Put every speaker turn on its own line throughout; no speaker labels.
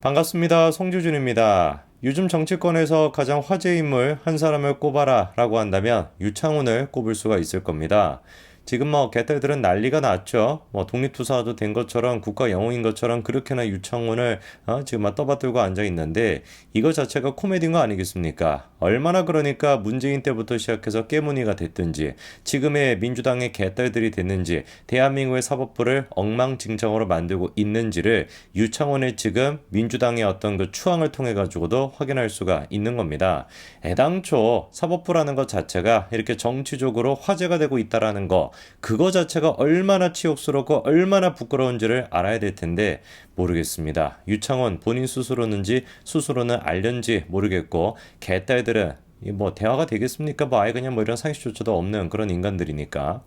반갑습니다. 송주준입니다. 요즘 정치권에서 가장 화제 인물 한 사람을 꼽아라 라고 한다면 유창훈을 꼽을 수가 있을 겁니다. 지금 뭐 개딸들은 난리가 났죠. 뭐 독립투사도 된 것처럼 국가 영웅인 것처럼 그렇게나 유창훈을 어, 지금 막 떠받들고 앉아 있는데 이거 자체가 코미디인 거 아니겠습니까? 얼마나 그러니까 문재인 때부터 시작해서 깨문이가 됐든지 지금의 민주당의 개딸들이 됐는지 대한민국의 사법부를 엉망진창으로 만들고 있는지를 유창훈의 지금 민주당의 어떤 그 추앙을 통해 가지고도 확인할 수가 있는 겁니다. 애당초 사법부라는 것 자체가 이렇게 정치적으로 화제가 되고 있다라는 거 그거 자체가 얼마나 치욕스럽고 얼마나 부끄러운지를 알아야 될 텐데 모르겠습니다. 유창원 본인 스스로는지 스스로는 알련지 모르겠고 개딸 들은 뭐 대화가 되겠습니까? 뭐 아예 그냥 뭐 이런 상식조차도 없는 그런 인간들이니까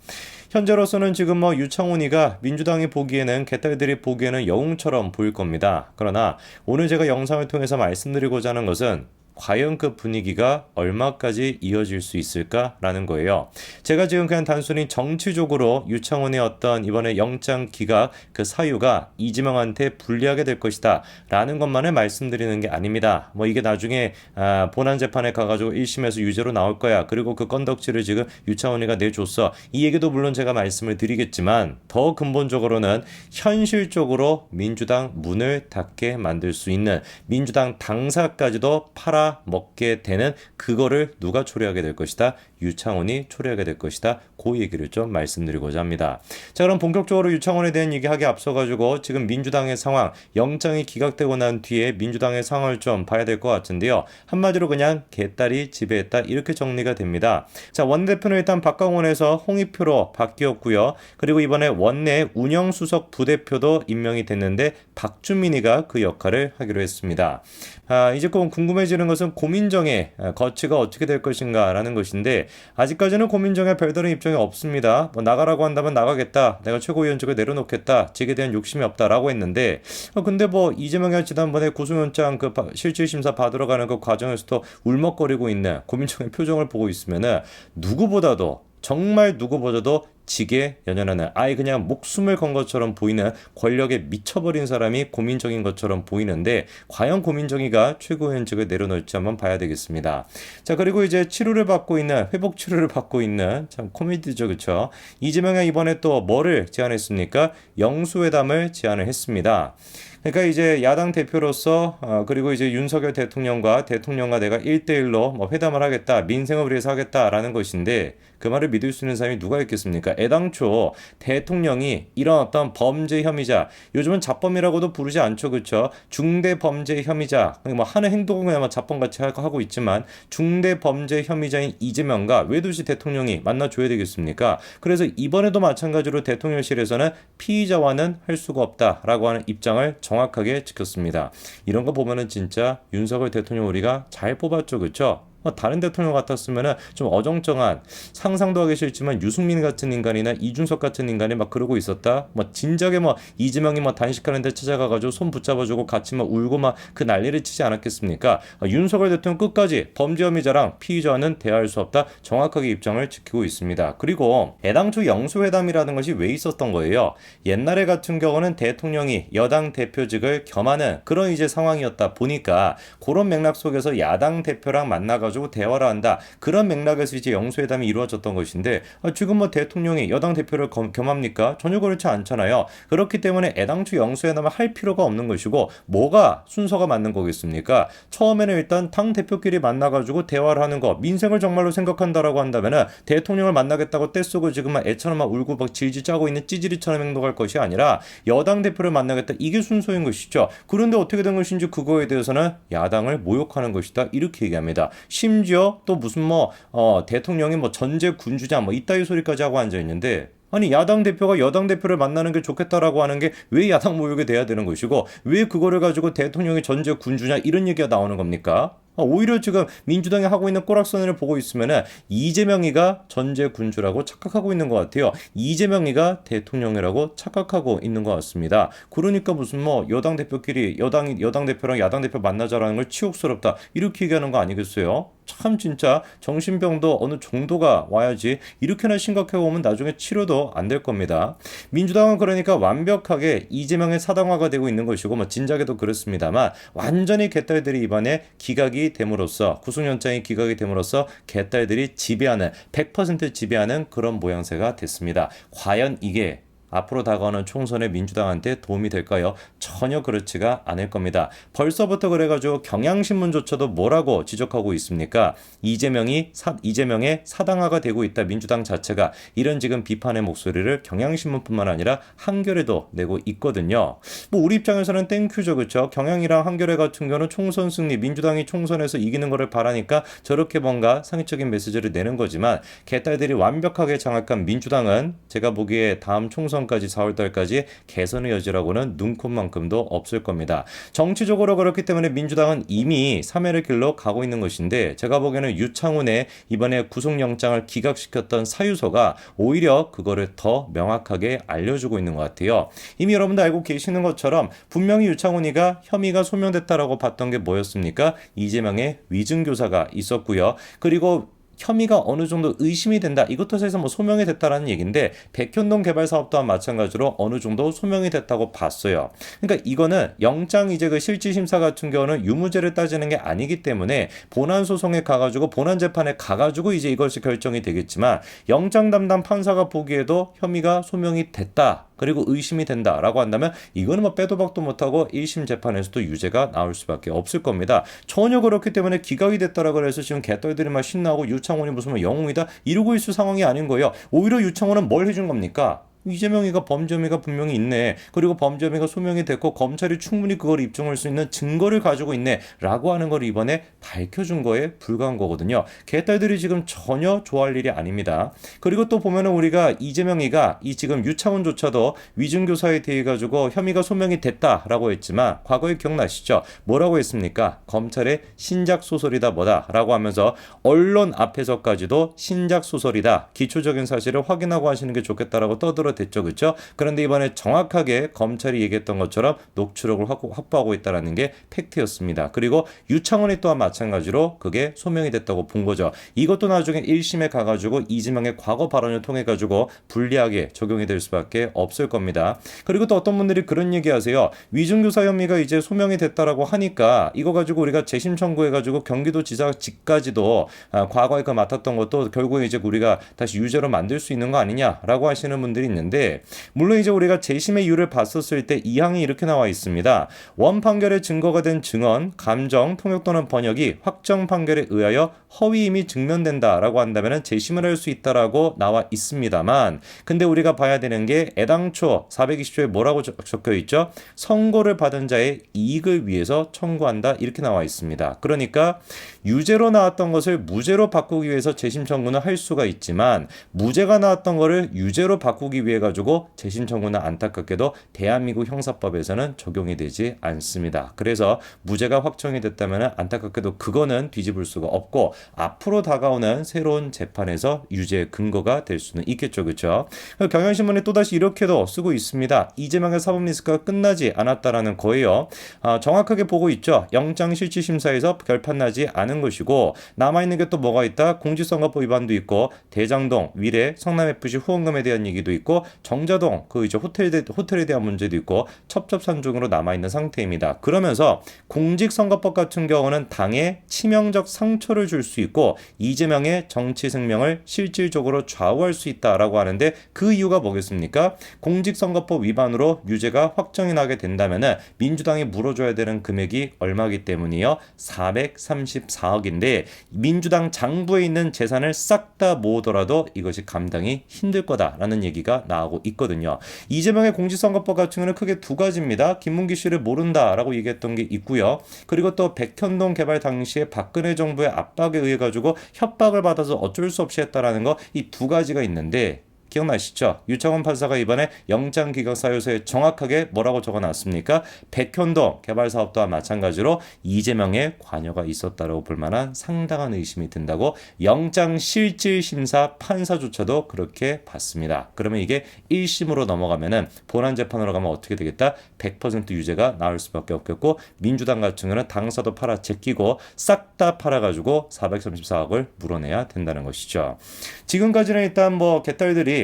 현재로서는 지금 뭐 유창훈이가 민주당이 보기에는 개딸들이 보기에는 영웅처럼 보일 겁니다. 그러나 오늘 제가 영상을 통해서 말씀드리고자 하는 것은 과연 그 분위기가 얼마까지 이어질 수 있을까라는 거예요. 제가 지금 그냥 단순히 정치적으로 유창훈의 어떤 이번에 영장 기각 그 사유가 이지명한테 불리하게 될 것이다 라는 것만을 말씀드리는 게 아닙니다. 뭐 이게 나중에 아, 본안 재판에 가가지고 1심에서 유죄로 나올 거야. 그리고 그 건덕지를 지금 유창훈이가 내줬어. 이 얘기도 물론 제가 말씀을 드리겠지만 더 근본적으로는 현실적으로 민주당 문을 닫게 만들 수 있는 민주당 당사까지도 팔아 먹게 되는 그거를 누가 초래하게 될 것이다. 유창훈이 초래하게 될 것이다. 그 얘기를 좀 말씀드리고자 합니다. 자, 그럼 본격적으로 유창훈에 대한 얘기하기 앞서 가지고 지금 민주당의 상황, 영장이 기각되고 난 뒤에 민주당의 상황을 좀 봐야 될 것 같은데요. 한마디로 그냥 개딸이 지배했다 이렇게 정리가 됩니다. 자, 원대표는 일단 박강원에서 홍익표로 바뀌었고요. 그리고 이번에 원내 운영수석 부대표도 임명이 됐는데 박주민이가 그 역할을 하기로 했습니다. 아, 이제 꼭 궁금해지는 것은 고민정의 거치가 어떻게 될 것인가라는 것인데 아직까지는 고민정의 별다른 입장이 없습니다. 뭐 나가라고 한다면 나가겠다. 내가 최고위원직을 내려놓겠다. 직에 대한 욕심이 없다라고 했는데 어, 근데 뭐 이재명이 지난번에 구속영장 그 실질심사 받으러 가는 그 과정에서도 울먹거리고 있는 고민정의 표정을 보고 있으면은 누구보다도 정말 누구보다도 지게 연연하는 아예 그냥 목숨을 건 것처럼 보이는 권력에 미쳐버린 사람이 고민정인 것처럼 보이는데 과연 고민정이가 최고위원직을 내려놓을지 한번 봐야 되겠습니다. 자 그리고 이제 치료를 받고 있는 회복 치료를 받고 있는 참 코미디죠 그쵸 이재명이 이번에 또 뭐를 제안했습니까 영수회담을 제안을 했습니다. 그러니까 이제 야당 대표로서 어, 그리고 이제 윤석열 대통령과 대통령과 내가 1대1로 뭐 회담을 하겠다 민생을 위해서 하겠다라는 것인데 그 말을 믿을 수 있는 사람이 누가 있겠습니까? 애당초 대통령이 이런 어떤 범죄 혐의자 요즘은 자범이라고도 부르지 않죠 그렇죠 중대 범죄 혐의자 뭐 하는 행동은 그냥 자범같이 하고 있지만 중대 범죄 혐의자인 이재명과 외도시 대통령이 만나줘야 되겠습니까? 그래서 이번에도 마찬가지로 대통령실에서는 피의자와는 할 수가 없다라고 하는 입장을 정확하게 지켰습니다. 이런 거 보면은 진짜 윤석열 대통령 우리가 잘 뽑았죠, 그렇죠? 뭐 다른 대통령 같았으면은 좀 어정쩡한 상상도 하기 싫지만 유승민 같은 인간이나 이준석 같은 인간이 막 그러고 있었다. 뭐 진작에 뭐 이재명이 뭐 단식하는데 찾아가가지고 손 붙잡아주고 같이 막 울고 막 그 난리를 치지 않았겠습니까? 아, 윤석열 대통령 끝까지 범죄 혐의자랑 피의자와는 대화할 수 없다. 정확하게 입장을 지키고 있습니다. 그리고 애당초 영수회담이라는 것이 왜 있었던 거예요? 옛날에 같은 경우는 대통령이 여당 대표직을 겸하는 그런 이제 상황이었다 보니까 그런 맥락 속에서 야당 대표랑 만나가 가지고 대화를 한다. 그런 맥락에서 이제 영수회담이 이루어졌던 것인데 아, 지금 뭐 대통령이 여당 대표를 겸, 겸합니까? 전혀 그렇지 않잖아요. 그렇기 때문에 애당초 영수회담을 할 필요가 없는 것이고 뭐가 순서가 맞는 거겠습니까? 처음에는 일단 당 대표끼리 만나가지고 대화를 하는 거 민생을 정말로 생각한다라고 한다면은 대통령을 만나겠다고 떼쓰고 지금 막 애처럼 막 울고 막 질질 짜고 있는 찌질이처럼 행동할 것이 아니라 여당 대표를 만나겠다 이게 순서인 것이죠. 그런데 어떻게 된 것인지 그거에 대해서는 야당을 모욕하는 것이다 이렇게 얘기합니다. 심지어 또 무슨 뭐 어, 대통령이 뭐 전제 군주자 뭐 이따위 소리까지 하고 앉아 있는데 아니 야당 대표가 여당 대표를 만나는 게 좋겠다라고 하는 게 왜 야당 모욕이 돼야 되는 것이고 왜 그거를 가지고 대통령이 전제 군주냐 이런 얘기가 나오는 겁니까? 아, 오히려 지금 민주당이 하고 있는 꼬락선을 보고 있으면은 이재명이가 전제 군주라고 착각하고 있는 것 같아요. 이재명이가 대통령이라고 착각하고 있는 것 같습니다. 그러니까 무슨 뭐 여당 대표끼리 여당 여당 대표랑 야당 대표 만나자라는 걸 치욕스럽다 이렇게 얘기하는 거 아니겠어요? 참 진짜 정신병도 어느 정도가 와야지 이렇게나 심각해 보면 나중에 치료도 안 될 겁니다. 민주당은 그러니까 완벽하게 이재명의 사당화가 되고 있는 것이고 뭐 진작에도 그렇습니다만 완전히 개딸들이 이번에 기각이 됨으로써 구속영장이 기각이 됨으로써 개딸들이 지배하는 100% 지배하는 그런 모양새가 됐습니다. 과연 이게 앞으로 다가오는 총선에 민주당한테 도움이 될까요? 전혀 그렇지가 않을 겁니다. 벌써부터 그래가지고 경향신문조차도 뭐라고 지적하고 있습니까? 이재명이 사, 이재명의 사당화가 되고 있다. 민주당 자체가 이런 지금 비판의 목소리를 경향신문뿐만 아니라 한겨레도 내고 있거든요. 뭐 우리 입장에서는 땡큐죠, 그렇죠? 경향이랑 한겨레 같은 경우는 총선 승리, 민주당이 총선에서 이기는 것을 바라니까 저렇게 뭔가 상위적인 메시지를 내는 거지만 개딸들이 완벽하게 장악한 민주당은 제가 보기에 다음 총선 총선까지 4월달까지 개선의 여지라고는 눈꼽만큼도 없을 겁니다. 정치적으로 그렇기 때문에 민주당은 이미 3회를 길로 가고 있는 것인데 제가 보기에는 유창훈의 이번에 구속영장을 기각시켰던 사유서가 오히려 그거를 더 명확하게 알려주고 있는 것 같아요. 이미 여러분도 알고 계시는 것처럼 분명히 유창훈이가 혐의가 소명됐다라고 봤던 게 뭐였습니까? 이재명의 위증교사가 있었고요. 그리고 혐의가 어느 정도 의심이 된다. 이것도 사실 뭐 소명이 됐다라는 얘기인데 백현동 개발 사업 또한 마찬가지로 어느 정도 소명이 됐다고 봤어요. 그러니까 이거는 영장 이제 그 실질 심사 같은 경우는 유무죄를 따지는 게 아니기 때문에 본안 소송에 가가지고 본안 재판에 가가지고 이제 이것이 결정이 되겠지만 영장 담당 판사가 보기에도 혐의가 소명이 됐다. 그리고 의심이 된다라고 한다면 이거는 뭐 빼도 박도 못하고 1심 재판에서도 유죄가 나올 수밖에 없을 겁니다. 전혀 그렇기 때문에 기각이 됐다라고 해서 지금 개떨들이 막 신나고 유창훈이 무슨 뭐 영웅이다 이러고 있을 상황이 아닌 거예요. 오히려 유창훈은 뭘 해준 겁니까? 이재명이가 범죄 혐의가 분명히 있네. 그리고 범죄 혐의가 소명이 됐고 검찰이 충분히 그걸 입증할 수 있는 증거를 가지고 있네라고 하는 걸 이번에 밝혀준 거에 불과한 거거든요. 개딸들이 지금 전혀 좋아할 일이 아닙니다. 그리고 또 보면은 우리가 이재명이가 이 지금 유창훈조차도 위증교사에 대해 가지고 혐의가 소명이 됐다라고 했지만 과거에 기억나시죠? 뭐라고 했습니까? 검찰의 신작 소설이다 뭐다라고 하면서 언론 앞에서까지도 신작 소설이다. 기초적인 사실을 확인하고 하시는 게 좋겠다라고 떠들어 확보가 됐죠. 그렇죠? 그런데 이번에 정확하게 검찰이 얘기했던 것처럼 녹취록을 확보하고 있다는 게 팩트였습니다. 그리고 유창원이 또한 마찬가지로 그게 소명이 됐다고 본 거죠. 이것도 나중에 1심에 가가지고 이재명의 과거 발언을 통해 가지고 불리하게 적용이 될 수밖에 없을 겁니다. 그리고 또 어떤 분들이 그런 얘기하세요. 위중교사 혐의가 이제 소명이 됐다라고 하니까 이거 가지고 우리가 재심 청구해가지고 경기도지사 직까지도 아, 과거에 그 맡았던 것도 결국에 이제 우리가 다시 유죄로 만들 수 있는 거 아니냐라고 하시는 분들이 있는. 있는데 물론 이제 우리가 재심의 이유를 봤었을 때이 항이 이렇게 나와 있습니다. 원 판결의 증거가 된 증언, 감정, 통역 또는 번역이 확정 판결에 의하여 허위임이 증명된다라고 한다면 재심을 할 수 있다라고 나와 있습니다만 근데 우리가 봐야 되는 게 애당초 420조에 뭐라고 적혀 있죠? 선고를 받은 자의 이익을 위해서 청구한다 이렇게 나와 있습니다. 그러니까 유죄로 나왔던 것을 무죄로 바꾸기 위해서 재심 청구는 할 수가 있지만 무죄가 나왔던 것을 유죄로 바꾸기 위해 가지고 재심 청구는 안타깝게도 대한민국 형사법에서는 적용이 되지 않습니다. 그래서 무죄가 확정이 됐다면 안타깝게도 그거는 뒤집을 수가 없고 앞으로 다가오는 새로운 재판에서 유죄 근거가 될 수는 있겠죠. 그렇죠? 경향신문이 또다시 이렇게도 쓰고 있습니다. 이재명의 사법 리스크가 끝나지 않았다라는 거예요. 아, 정확하게 보고 있죠. 영장 실질 심사에서 결판 나지 않은 것이고 남아 있는 게 또 뭐가 있다? 공직선거법 위반도 있고 대장동, 위례, 성남FC 후원금에 대한 얘기도 있고 정자동 그 이제 호텔 대, 호텔에 대한 문제도 있고 첩첩산중으로 남아 있는 상태입니다. 그러면서 공직선거법 같은 경우는 당에 치명적 상처를 줄수 있고 이재명의 정치 생명을 실질적으로 좌우할 수 있다라고 하는데 그 이유가 뭐겠습니까? 공직선거법 위반으로 유죄가 확정이 나게 된다면은 민주당이 물어줘야 되는 금액이 얼마기 때문이요? 434억인데 민주당 장부에 있는 재산을 싹 다 모으더라도 이것이 감당이 힘들 거다라는 얘기가 나오고 있거든요. 이재명의 공직선거법 같은 경우는 크게 두 가지입니다. 김문기 씨를 모른다라고 얘기했던 게 있고요. 그리고 또 백현동 개발 당시에 박근혜 정부의 압박에 의해 가지고 협박을 받아서 어쩔 수 없이 했다라는 거 이 두 가지가 있는데 기억나시죠? 유창훈 판사가 이번에 영장 기각 사유서에 정확하게 뭐라고 적어놨습니까? 백현동 개발 사업 또한 마찬가지로 이재명의 관여가 있었다라고 볼 만한 상당한 의심이 든다고 영장 실질 심사 판사조차도 그렇게 봤습니다. 그러면 이게 1심으로 넘어가면은 본안 재판으로 가면 어떻게 되겠다? 100% 유죄가 나올 수밖에 없겠고 민주당 같은 경우는 당사도 팔아 제끼고 싹 다 팔아가지고 434억을 물어내야 된다는 것이죠. 지금까지는 일단 뭐 개딸들이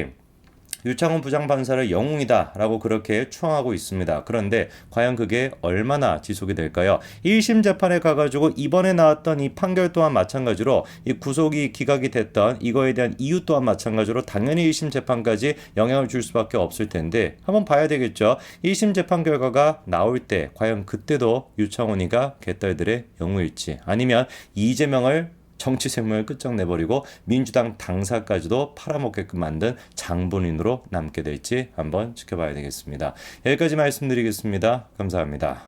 유창훈 부장판사를 영웅이다라고 그렇게 추앙하고 있습니다. 그런데 과연 그게 얼마나 지속이 될까요? 1심 재판에 가가지고 이번에 나왔던 이 판결 또한 마찬가지로 이 구속이 기각이 됐던 이거에 대한 이유 또한 마찬가지로 당연히 1심 재판까지 영향을 줄 수밖에 없을 텐데 한번 봐야 되겠죠. 1심 재판 결과가 나올 때 과연 그때도 유창훈이가 개딸들의 영웅일지 아니면 이재명을 정치 생명을 끝장내버리고 민주당 당사까지도 팔아먹게끔 만든 장본인으로 남게 될지 한번 지켜봐야 되겠습니다. 여기까지 말씀드리겠습니다. 감사합니다.